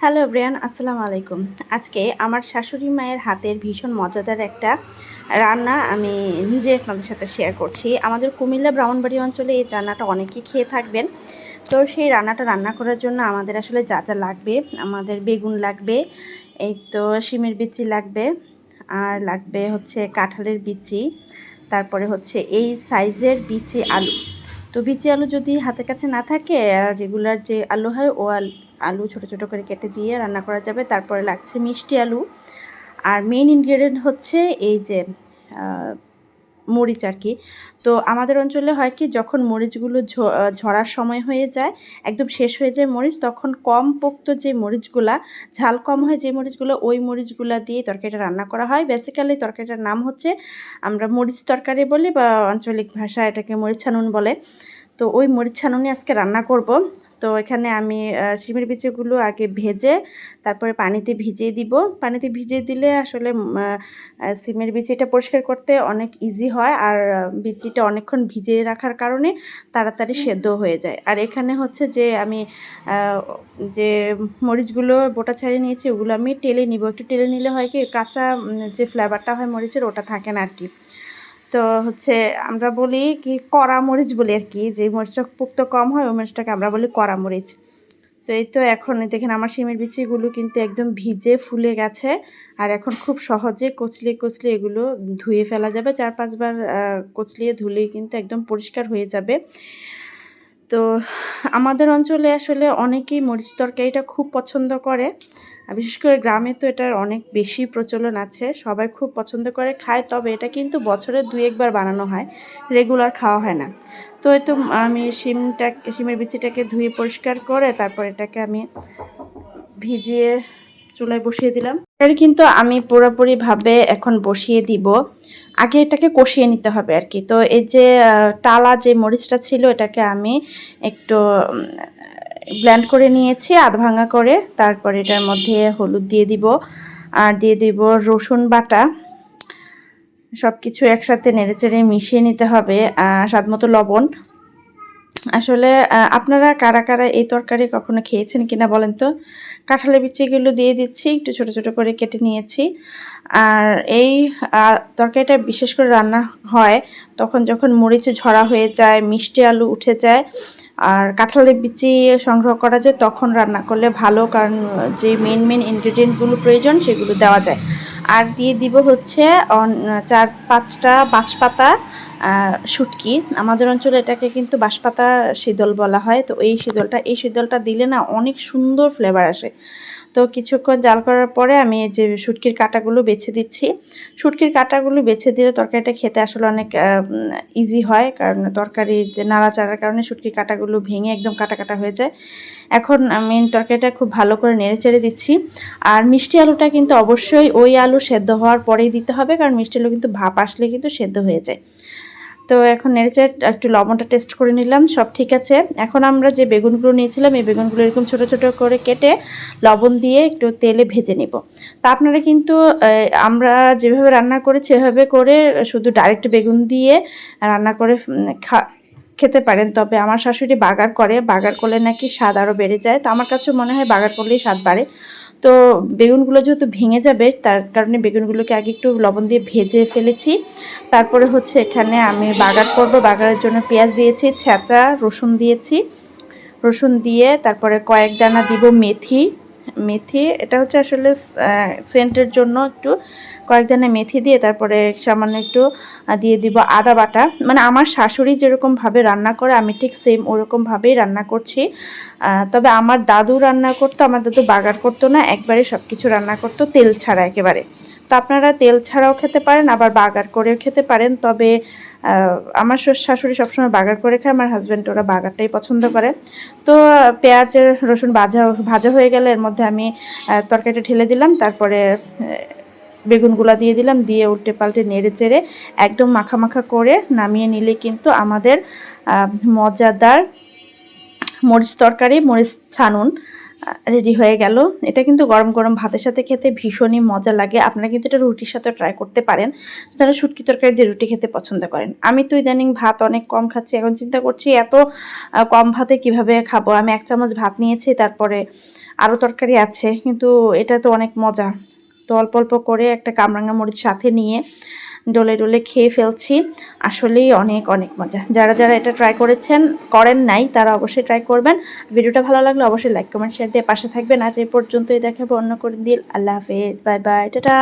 Hello everyone আসসালামু আলাইকুম আজকে আমার শাশুড়ি মায়ের হাতের ভীষণ মজাদার একটা রান্না আমি নিজে আপনাদের সাথে শেয়ার করছি। আমাদের কুমিল্লা ব্রাহ্মণবাড়ি অঞ্চলে এই রান্নাটা অনেকেই খেয়ে থাকবেন। তো সেই রান্নাটা রান্না করার জন্য আমাদের আসলে যা যা লাগবে, আমাদের বেগুন লাগবে, এই তো শিমের বিচি লাগবে, আর লাগবে হচ্ছে কাঁঠালের বিচি, তারপরে হচ্ছে এই সাইজের বিচি আলু। তো বিচি আলু যদি হাতের কাছে না থাকে, আর রেগুলার যে আলু হয়, ও আলু আলু ছোট ছোট করে কেটে দিয়ে রান্না করা যাবে। তারপরে লাগছে মিষ্টি আলু। আর মেইন ইনগ্রেডিয়েন্ট হচ্ছে এই যে মরিচ আর কি। তো আমাদের অঞ্চলে হয় কি, যখন মরিচগুলো ঝরার সময় হয়ে যায়, একদম শেষ হয়ে যায় মরিচ, তখন কম পোক্ত যে মরিচগুলা, ঝাল কম হয় যে মরিচগুলো, ওই মরিচগুলা দিয়ে তরকারিটা রান্না করা হয়। বেসিক্যালি তরকারিটার নাম হচ্ছে, আমরা মরিচ তরকারি বলি বা আঞ্চলিক ভাষা এটাকে মরিচ ছানুন বলে। তো ওই মরিচ ছানুনি আজকে রান্না করব। তো এখানে আমি শিমের বিচিগুলো আগে ভেজে তারপরে পানিতে ভিজিয়ে দিব। পানিতে ভিজিয়ে দিলে আসলে সিমের বিচিটা পরিষ্কার করতে অনেক ইজি হয় আর বিচিটা অনেকক্ষণ ভিজিয়ে রাখার কারণে তাড়াতাড়ি সেদ্ধ হয়ে যায়। আর এখানে হচ্ছে যে আমি যে মরিচগুলো বোটা ছাড়িয়ে নিয়েছি ওগুলো আমি টেলে নিব। একটু টেলে নিলে হয় কি কাঁচা যে ফ্লেভারটা হয় মরিচের ওটা থাকে না আর কি তো হচ্ছে আমরা বলি কি কড়া মরিচ বলি আর কি, যে মরিচটা পুক্ত কম হয়, ওই মরিচটাকে আমরা বলি কড়া মরিচ। তো এই তো এখন দেখেন আমার শিমের বিচিগুলো কিন্তু একদম ভিজে ফুলে গেছে, আর এখন খুব সহজে কচলিয়ে কচলিয়ে এগুলো ধুয়ে ফেলা যাবে, চার পাঁচবার কচলিয়ে ধুলেই কিন্তু একদম পরিষ্কার হয়ে যাবে। তো আমাদের অঞ্চলে আসলে অনেকেই মরিচ তরকারিটা খুব পছন্দ করে বিশেষ করে গ্রামে তো এটার অনেক বেশি প্রচলন আছে, সবাই খুব পছন্দ করে, খায়, তবে এটা কিন্তু বছরে দুই একবার বানানো হয় রেগুলার খাওয়া হয় না। তো এই তো আমি শিমটা, শিমের বিচিটাকে ধুয়ে পরিষ্কার করে তারপর এটাকে আমি ভিজিয়ে চুলায় বসিয়ে দিলাম। এটা কিন্তু আমি পুরোপুরিভাবে এখন বসিয়ে দিব। আগে এটাকে কষিয়ে নিতে হবে আর কি। তো এই যে টালা যে মরিচটা ছিল, এটাকে আমি একটু ব্ল্যান্ড করে নিয়েছি, আধ ভাঙা করে। তারপর এটার মধ্যে হলুদ দিয়ে দিব আর দিয়ে দিব রসুন বাটা। সব কিছু একসাথে নেড়েচেড়ে মিশিয়ে নিতে হবে স্বাদ মতো লবণ। আসলে আপনারা কারা কারা এই তরকারি কখনো খেয়েছেন কিনা বলেন তো? কাঁঠালের বিচিগুলো দিয়ে দিচ্ছি, একটু ছোট ছোট করে কেটে নিয়েছি। আর এই তরকারিটা বিশেষ করে রান্না হয়, তখন যখন মরিচ ঝরা হয়ে যায়, মিষ্টি আলু উঠে যায় আর কাঁঠালের বিচি সংগ্রহ করা যায়, তখন রান্না করলে ভালো, কারণ যে মেন মেন ইনগ্রিডিয়েন্টগুলো প্রয়োজন সেগুলো দেওয়া যায়। আর দিয়ে দিব হচ্ছে চার, পাঁচটা বাঁশপাতা শুটকি। আমাদের অঞ্চলে এটাকে কিন্তু বাঁশপাতা শীতল বলা হয়, তো এই শীতলটা এই শীতলটা দিলে না অনেক সুন্দর ফ্লেভার আসে। তো কিছুক্ষণ জাল করার পরে আমি এই যে শুটকির কাটাগুলো বেছে দিচ্ছি। শুটকির কাটাগুলো বেছে দিলে তরকারিটা খেতে আসলে অনেক ইজি হয়। কারণ তরকারি যে নাড়াচাড়ার কারণে শুটকির কাটাগুলো ভেঙে একদম কাটা কাটা হয়ে যায়। এখন আমি তরকারিটা খুব ভালো করে নেড়ে চেড়ে দিচ্ছি। আর মিষ্টি আলুটা কিন্তু অবশ্যই ওই আলু সেদ্ধ হওয়ার পরেই দিতে হবে। কারণ মিষ্টি আলু কিন্তু ভাপ আসলে কিন্তু সেদ্ধ হয়ে যায়। তো এখন নেড়েচে একটু লবণটা টেস্ট করে নিলাম, সব ঠিক আছে। এখন আমরা যে বেগুনগুলো নিয়েছিলাম, এই বেগুনগুলো এরকম ছোট ছোট করে কেটে লবণ দিয়ে একটু তেলে ভেজে নেব। তা আপনারা কিন্তু আমরা যেভাবে রান্না করেছি সেভাবে করে শুধু ডাইরেক্ট বেগুন দিয়ে রান্না করে খা, খেতে পারেন। তবে আমার শাশুড়ি বাগার করে, বাগার করলে নাকি স্বাদ আরও বেড়ে যায়। তো আমার কাছে মনে হয় বাগার করলেই স্বাদ বাড়ে। তো বেগুনগুলো যেহেতু ভেঙে যাবে, তার কারণে বেগুনগুলোকে আগে একটু লবণ দিয়ে ভেজে ফেলেছি। তারপরে হচ্ছে এখানে আমি বাগার করব, বাগারের জন্য পেঁয়াজ দিয়েছি, ছেঁচা, রসুন দিয়েছি। রসুন দিয়ে তারপরে কয়েক দানা দিব মেথি। মেথি, এটা হচ্ছে আসলে সেন্টের জন্য একটু কয়েকদিনে মেথি দিয়ে তারপরে সামান্য একটু দিয়ে দিব আদা বাটা। মানে আমার শাশুড়ি যেরকমভাবে রান্না করে, আমি ঠিক সেম ওরকমভাবেই রান্না করছি। তবে আমার দাদু রান্না করতো, আমার দাদু বাগার করতো না, একবারে সব কিছু রান্না করতো, তেল ছাড়া একেবারে। তো আপনারা তেল ছাড়াও খেতে পারেন, আবার বাগার করেও খেতে পারেন। তবে আমার শাশুড়ি সবসময় বাগার করে খায়, আমার হাজব্যান্ড ওরা বাগারটাই পছন্দ করে। তো, পেঁয়াজের রসুন ভাজা ভাজা হয়ে গেলে এর মধ্যে আমি তরকারিটা ঢেলে দিলাম, তারপরে বেগুনগুলা দিয়ে দিলাম, দিয়ে উল্টে পাল্টে নেড়ে চেড়ে একদম মাখা মাখা করে নামিয়ে নিলে কিন্তু আমাদের মজাদার মরিচ তরকারি, মরিচ ছানুন রেডি হয়ে গেল। এটা কিন্তু গরম গরম ভাতের সাথে খেতে ভীষণই মজা লাগে। আপনারা কিন্তু এটা রুটির সাথে ট্রাই করতে পারেন। যারা শুটকি তরকারি দিয়ে রুটি খেতে পছন্দ করেন। আমি তো ইদানিং ভাত অনেক কম খাচ্ছি। এখন চিন্তা করছি এত কম ভাতে কীভাবে খাব? আমি এক চামচ ভাত নিয়েছি, তারপরে আরও তরকারি আছে। কিন্তু এটা তো অনেক মজা। তো অল্প অল্প করে একটা কামরাঙ্গা মরিচ সাথে নিয়ে ডলে ডলে খেয়ে ফেলছি। আসলেই অনেক অনেক মজা। যারা যারা এটা ট্রাই করেছেন, করেন নাই, তারা অবশ্যই ট্রাই করবেন। ভিডিওটা ভালো লাগলে অবশ্যই লাইক কমেন্ট শেয়ার দিয়ে পাশে থাকবেন। আজ এই পর্যন্তই দেখাবো অন্য করে দিল আল্লাহ হাফেজ। Bye bye. টাটা।